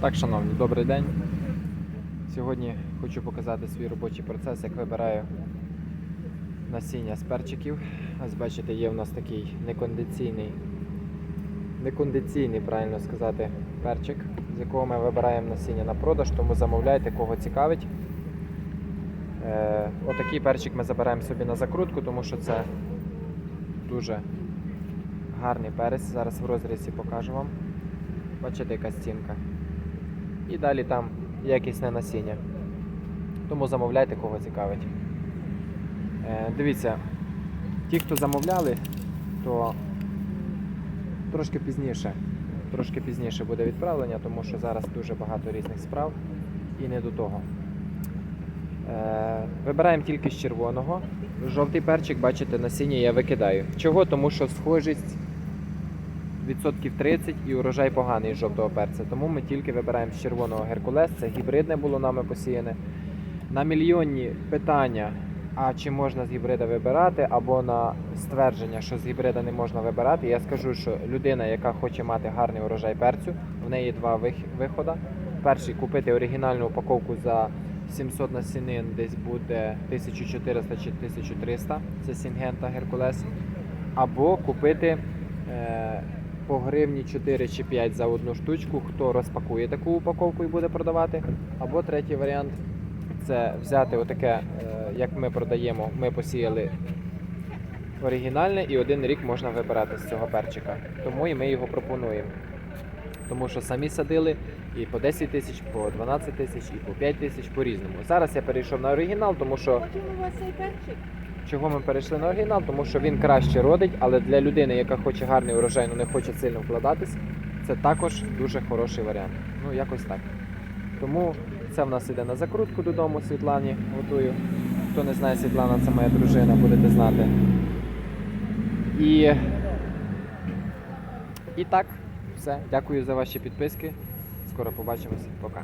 Так, шановні, добрий день. Сьогодні хочу показати свій робочий процес, як вибираю насіння з перчиків. Ось бачите, є в нас такий некондиційний, некондиційний, правильно сказати, перчик, з якого ми вибираємо насіння на продаж, тому замовляйте, кого цікавить. Е, отакий перчик ми забираємо собі на закрутку, тому що це дуже гарний перець. Зараз в розрізі покажу вам. Бачите, яка стінка. І далі там якісне насіння. Тому замовляйте, кого цікавить. Е, дивіться, ті, хто замовляли, то трошки пізніше, трошки пізніше буде відправлення, тому що зараз дуже багато різних справ і не до того. Е, вибираємо тільки з червоного. Жовтий перчик, бачите, насіння я викидаю. Чого? Тому що схожість відсотків 30 і урожай поганий з жовтого перця. Тому ми тільки вибираємо з червоного геркулес. Це гібридне було нами посіяне. На мільйонні питання, а чи можна з гібрида вибирати, або на ствердження, що з гібрида не можна вибирати. Я скажу, що людина, яка хоче мати гарний урожай перцю, в неї два виходи. Перший купити оригінальну упаковку за 700 насінин, десь буде 1400 чи 1300. Це Сінгента Геркулес. Або купити е, по гривні 4 чи 5 за одну штучку, хто розпакує таку упаковку і буде продавати. Або третій варіант це взяти отаке, е, як ми продаємо, ми посіяли оригінальне і один рік можна вибирати з цього перчика. Тому і ми його пропонуємо. Тому що самі садили і по 10 тисяч, по 12 тисяч, і по 5 тисяч по різному. Зараз я перейшов на оригінал, тому що Хочемо у вас цей перчик. Чого ми перейшли на оригінал? Тому що він краще родить, але для людини, яка хоче гарний урожай, але не хоче сильно вкладатись, це також дуже хороший варіант. Ну, якось так. Тому це в нас іде на закрутку додому Світлані готую. Хто не знає, Світлана це моя дружина, будете знати. І, і так, все. Дякую за ваші підписки. Скоро побачимося. Пока.